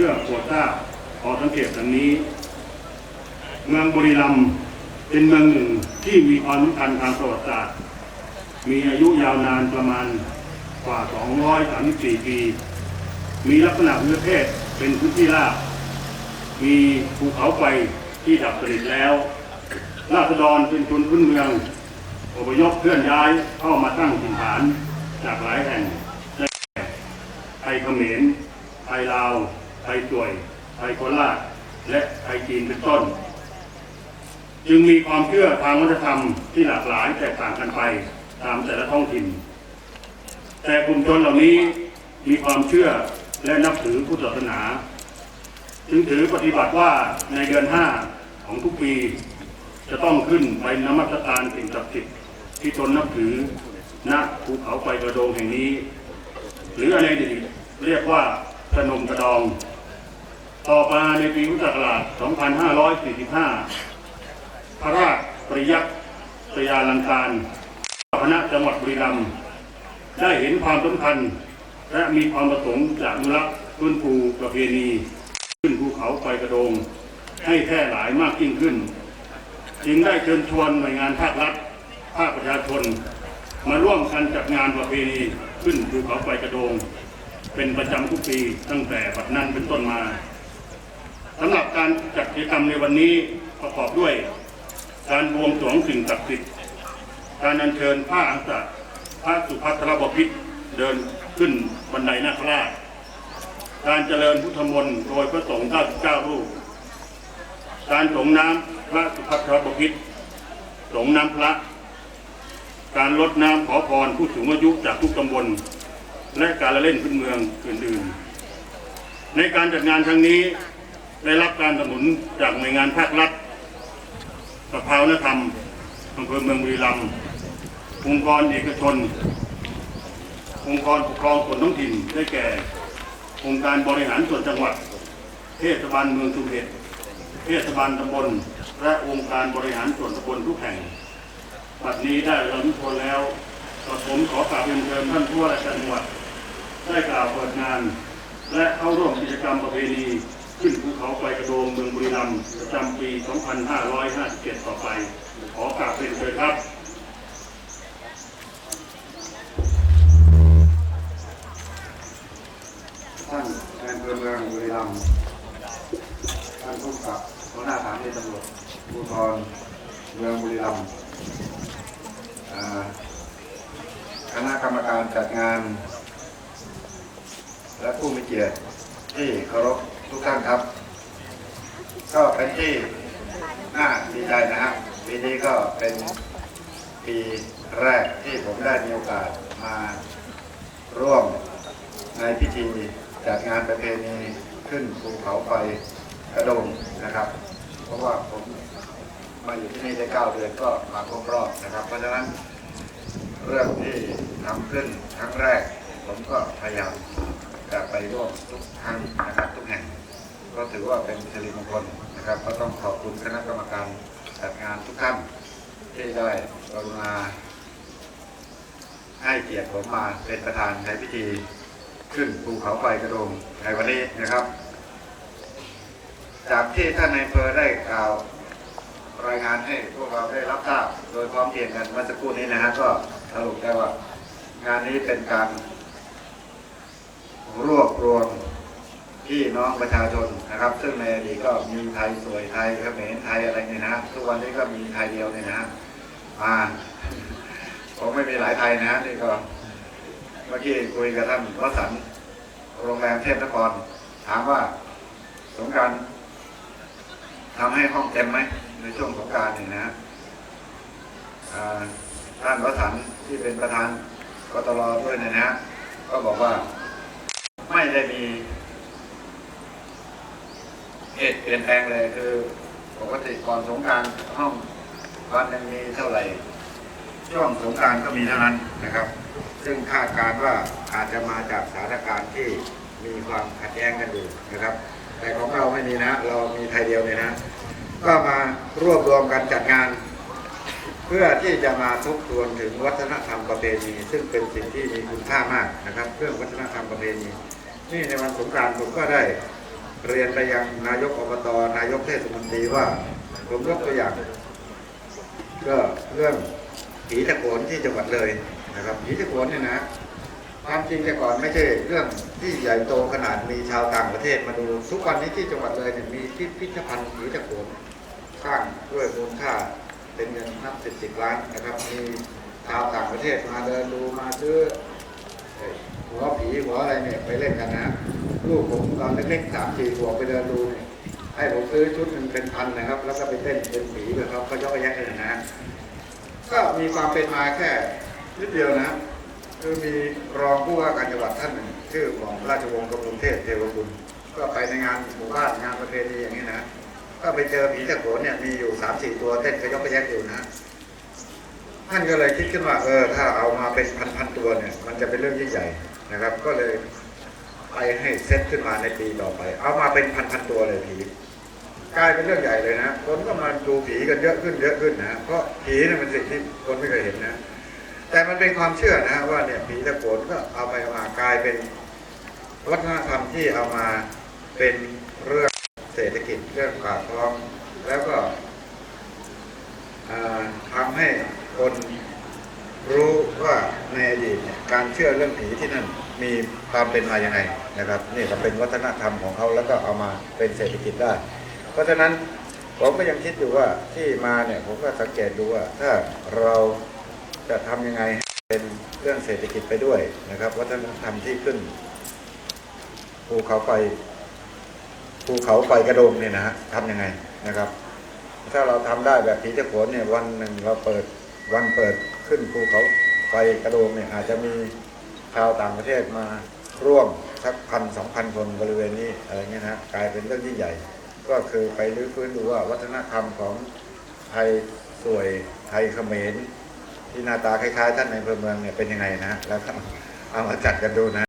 พื่อโปรดทราบขอสังเกตดังนี้ เมืองบุรีรัมย์เป็นเมืองหนึ่งที่มีความสำคัญทางประวัติศาสตร์ มีอายุยาวนานประมาณกว่า 234 ปี มีลักษณะภูมิประเทศเป็นพื้นที่ราบ มีภูเขาไฟที่ดับสนิทแล้ว ราษฎรเป็นชนพื้นเมืองอพยพเคลื่อนย้ายเข้ามาตั้งถิ่นฐานจากหลายแห่งในไทยเขมรไทยลาว ทยจ่วย ไทยโคราชและไทยจีนเป็นต้น จึงมีความเชื่อทางวัฒนธรรมที่หลากหลายแตกต่างกันไปตามแต่ละท้องถิ่น แต่กลุ่มชนเหล่านี้มีความเชื่อและนับถือพุทธศาสนาจึงถือปฏิบัติว่าในเดือนห้าของทุกปี จะต้องขึ้นไปนมัสการสิ่งศักดิ์สิทธิ์ที่ตนนับถือณภูเขาไฟกระโดงแห่งนี้ หรืออะไรดีเรียกว่าสนมกระดอง ต่อมาในปีพุทธศักราช 2545 พระราชปริยัติตยาลังการคณะจังหวัดบุรีรัมย์ได้เห็นความสำคัญ และมีความประสงค์จะอนุรักษ์ฟื้นฟูประเพณี ขึ้นภูเขาไฟกระโดง ให้แพร่หลายมากยิ่งขึ้น จึงได้เชิญชวนหน่วยงานภาครัฐ ภาคประชาชน มาร่วมกันจัดงานประเพณีขึ้นภูเขาไฟกระโดง เป็นประจำทุกปีตั้งแต่บัดนั้นเป็นต้นมา สำหรับการจัดกิจกรรมในวันนี้ประกอบด้วย การบวงสรวงสิ่งศักดิ์สิทธิ์การอัญเชิญผ้าอังสะพระสุภัทรบพิตรเดินขึ้นบันไดนาคราช การเจริญพุทธมนต์โดยพระสงฆ์99รูป การสงน้ำพระสุภัทรบพิตรสงน้ำพระ การลดน้ำขอพรผู้สูงอายุจากทุกตำบล และการละเล่นพื้นเมืองอื่นๆ ในการจัดงานครั้งนี้ ได้รับการสนับสนุนจากหน่วยงานภาครัฐสภาวนธรรมอำเภอเมืองบุรีรัมย์องค์กรเอกชน องค์กรปกครองส่วนท้องถิ่นได้แก่ องค์การบริหารส่วนจังหวัด เทศบาลเมืองสุเทพเทศบาลตำบล และองค์การบริหารส่วนตำบลทุกแห่งบัดนี้ได้เราทุนแล้วกระผมขอกราบเรียนเชิญท่านผู้ว่าราชการจังหวัด ได้กล่าวเปิดงาน และเข้าร่วมกิจกรรมประเพณี ขึ้นภูเขาไฟกระโดงเมืองบุรีรัมย์ประจำปี 2557 ต่อไป ขอกราบเรียนเชิญครับท่านนายอำเภอเมืองบุรีรัมย์ท่านผู้กับหัวหน้าฐานตำรวจภูธรเมืองบุรีรัมย์คณะกรรมการจัดงาน และผู้มีเกียรติที่เคารพ ทุกท่านครับ ก็เป็นที่น่าดีใจนะครับปีนี้ก็เป็นปีแรกที่ผมได้มีโอกาสมาร่วมในพิธีจัดงานประเพณีขึ้นภูเขาไฟกระโดงนะครับ เพราะว่าผมมาอยู่ที่นี่ได้9เดือนก็มาครบรอบนะครับ เพราะฉะนั้นเรื่องที่ทำขึ้นครั้งแรก ผมก็พยายามจะไปร่วมทุกครั้งนะครับทุกแห่ง ก็ถือว่าเป็นสิริมงคลนะครับ ก็ต้องขอบคุณคณะกรรมการจัดงานทุกท่านที่ได้กรุณาให้เกียรติผมมาเป็นประธานในพิธีขึ้นภูเขาไฟกระโดงในวันนี้นะครับ จากที่ท่านในายเภอได้กล่าวรายงานให้พวกเราได้รับทราบโดยพร้อมเพรียงกันเมื่อสักครู่นี้นะฮะก็สรุปได้ว่างานนี้เป็นการรวบรวม พี่น้องประชาชนนะครับ ซึ่งในอดีตก็มีไทยสวยไทยเขมรไทยอะไรเนี่ยนะทุกวันนี้ก็มีไทยเดียวเนี่ยนะฮะมาผมไม่มีหลายไทยนะนี่ก็เมื่อกี้คุยกับท่านวสันโรงแรมเทพนครถามว่าสงการทำให้ห้องเต็มไหมในช่วงสงการเนี่ยนะท่านวสันที่เป็นประธานกตรด้วยเนี่ยนะ ก็บอกว่าไม่ได้มี เหตุเปลี่ยนแปลงเลยคือปกติก่อนสงการห้องวันหนึ่งมีเท่าไหร่ ช่วงสงการก็มีเท่านั้นนะครับ ซึ่งคาดการว่าอาจจะมาจากสถานการณ์ที่มีความขัดแย้งกันอยู่นะครับ แต่ของเราไม่มีนะ เรามีไทยเดียวเลยนะ ก็มารวบรวมกันจัดงาน เพื่อที่จะมาทบทวนถึงวัฒนธรรมประเพณี ซึ่งเป็นสิ่งที่มีคุณค่ามากนะครับ เรื่องวัฒนธรรมประเพณีนี่ในวันสงกานต์ผมก็ได้ เรียนไปยังนายกอบตนายกเทศมนตรีว่าผมยกตัวอย่างก็เรื่องผีตะโกนที่จังหวัดเลยนะครับผีตะโกนเนี่ยนะความจริงแต่ก่อนไม่ใช่เรื่องที่ใหญ่โตขนาดมีชาวต่างประเทศมาดูทุกวันนี้ที่จังหวัดเลยเนี่ยมีพิพิธภัณฑ์ผีตะโกนสร้างด้วยมูลค่าเป็นเงินนับสิบสิบล้านนะครับ มีชาวต่างประเทศมาเดินดูมาซื้อเอ่อ หัวผีหัวอะไรเนี่ยไปเล่นกันนะลูกผมตอนเล็กๆสามสี่ขวบไปเดินดูเนี่ยให้ผมซื้อชุดหนึ่งเป็นพันนะครับ แล้วก็ไปเต้นเป็นผีเลยครับเขาย่อแยกเลยนะก็มีความเป็นมาแค่นิดเดียวนะคือมีรองผู้ว่าการจังหวัดท่านหนึ่งชื่อของราชวงศ์กำรุงเทพเทวกุลก็ไปในงานหมู่บ้านงานประเพณีอย่างนี้นะก็ไปเจอผีตะโขนเนี่ยมีอยู่สามสี่ตัวเต้นกระยกกระแยกอยู่นะท่านก็เลยคิดขึ้นว่าเออถ้าเอามาเป็นพันๆตัวเนี่ย มันจะเป็นเรื่องยิ่งใหญ่ นะครับ ก็เลยไปให้เซตขึ้นมาในปีต่อไป เอามาเป็นพันๆตัวเลยผีกลายเป็นเรื่องใหญ่เลยนะคนก็มาดูผีกันเยอะขึ้นเยอะขึ้นนะเพราะผีเนี่ยเป็นสิ่งที่คนไม่เคยเห็นนะ แต่มันเป็นความเชื่อนะว่าเนี่ยผีตะโกนก็เอาไปมากลายเป็นวัฒนธรรมที่เอามาเป็นเรื่องเศรษฐกิจเรื่องปากท้องแล้วก็ทำให้คนรู้ว่าในอดีตเนี่ย การเชื่อเรื่องผีที่นั่นมีความเป็นมาอย่างไงนะครับนี่ก็เป็นวัฒนธรรมของเขาแล้วก็เอามาเป็นเศรษฐกิจได้ เพราะฉะนั้นผมก็ยังคิดอยู่ว่าที่มาเนี่ยผมก็สังเกตดูว่าถ้าเราจะทำยังไงเป็นเรื่องเศรษฐกิจไปด้วยนะครับ วัฒนธรรมที่ขึ้นภูเขาไฟภูเขาไฟกระโดงเนี่ยนะฮะทำยังไงนะครับ ถ้าเราทำได้แบบผีตะโขนเนี่ยวันหนึ่งเราเปิดวันเปิดขึ้นภูเขา ไปกระโดงเนี่ยอาจจะมีชาวต่างประเทศมาร่วมสักพันสองพันคนบริเวณนี้อะไรเงี้ยนะฮะกลายเป็นเรื่องยิ่งใหญ่ ก็คือไปรื้อฟื้นดูว่าวัฒนธรรมของไทยสวยไทยเขมรที่หน้าตาคล้ายๆ ท่านในอำเภอเมืองเนี่ยเป็นยังไงนะแล้วก็เอามาจัดกันดูนะ